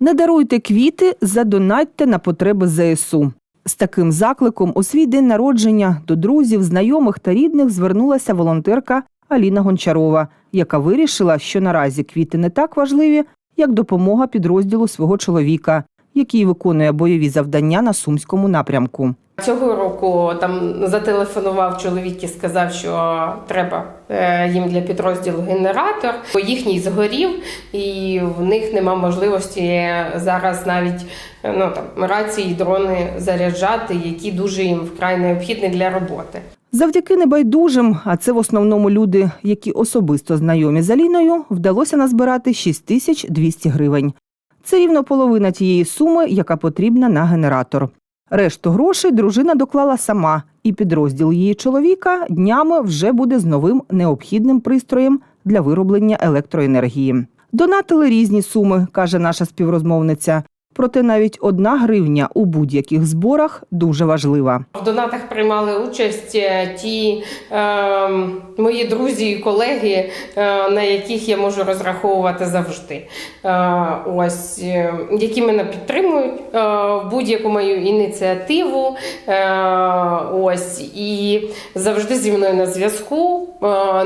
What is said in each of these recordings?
Не даруйте квіти, задонатьте на потреби ЗСУ. З таким закликом у свій день народження до друзів, знайомих та рідних звернулася волонтерка Аліна Гончарова, яка вирішила, що наразі квіти не так важливі, як допомога підрозділу свого чоловіка, який виконує бойові завдання на сумському напрямку. Цього року там зателефонував чоловік і сказав, що треба е, їм для підрозділу генератор. Бо Їхній згорів, і в них нема можливості зараз навіть е, ну там рації, дрони заряджати, які дуже їм вкрай необхідні для роботи. Завдяки небайдужим, а це в основному люди, які особисто знайомі з Аліною, вдалося назбирати 6200 гривень. Це рівно половина тієї суми, яка потрібна на генератор. Решту грошей дружина доклала сама, і підрозділ її чоловіка днями вже буде з новим необхідним пристроєм для вироблення електроенергії. Донатили різні суми, каже наша співрозмовниця. Проте навіть одна гривня у будь-яких зборах дуже важлива. В донатах приймали участь е, ті е, мої друзі і колеги, е, на яких я можу розраховувати завжди. Е, ось е, які мене підтримують е, будь-яку мою ініціативу. Е, ось і завжди зі мною на зв'язку,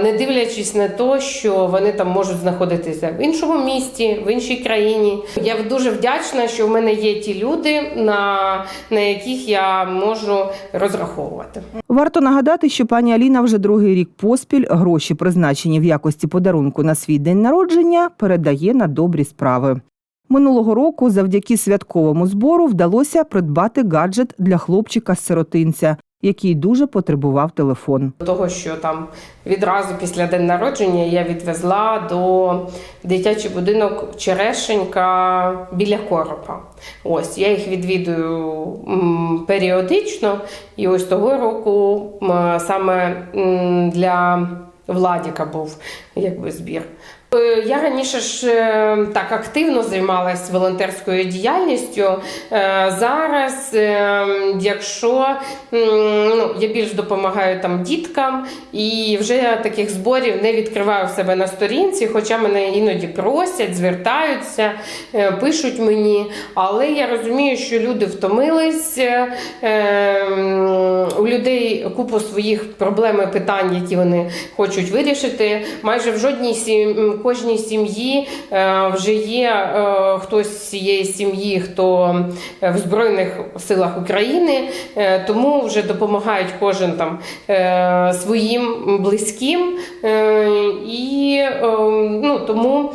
не дивлячись на те, що вони там можуть знаходитися в іншому місті, в іншій країні. Я дуже вдячна, що в мене є ті люди, на, на яких я можу розраховувати. Варто нагадати, що пані Аліна вже другий рік поспіль гроші, призначені в якості подарунку на свій день народження, передає на добрі справи. Минулого року завдяки святковому збору вдалося придбати гаджет для хлопчика-сиротинця, який дуже потребував телефон. Того, що там відразу після день народження я відвезла до дитячий будинок Черешенька біля Коропа. Ось я їх відвідую періодично, і ось того року саме для Владіка був якби збір. Е, Я раніше ж е, так активно займалась волонтерською діяльністю. Е, Зараз, якщо ну, я більш допомагаю там діткам, і вже таких зборів не відкриваю в себе на сторінці, хоча мене іноді просять, звертаються, пишуть мені. Але я розумію, що люди втомились, у людей купу своїх проблем і питань, які вони хочуть вирішити. Майже в жодній сім, кожній сім'ї е, вже є е, хтось з цієї сім'ї, хто е, в Збройних силах України, тому вже допомагають кожен там своїм близьким. І ну, тому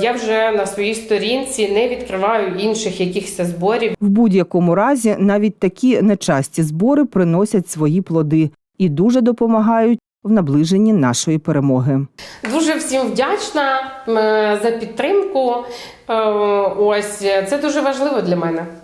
я вже на своїй сторінці не відкриваю інших якихось зборів. В будь-якому разі навіть такі нечасті збори приносять свої плоди і дуже допомагають в наближенні нашої перемоги. Дуже всім вдячна за підтримку. Е, Ось це дуже важливо для мене.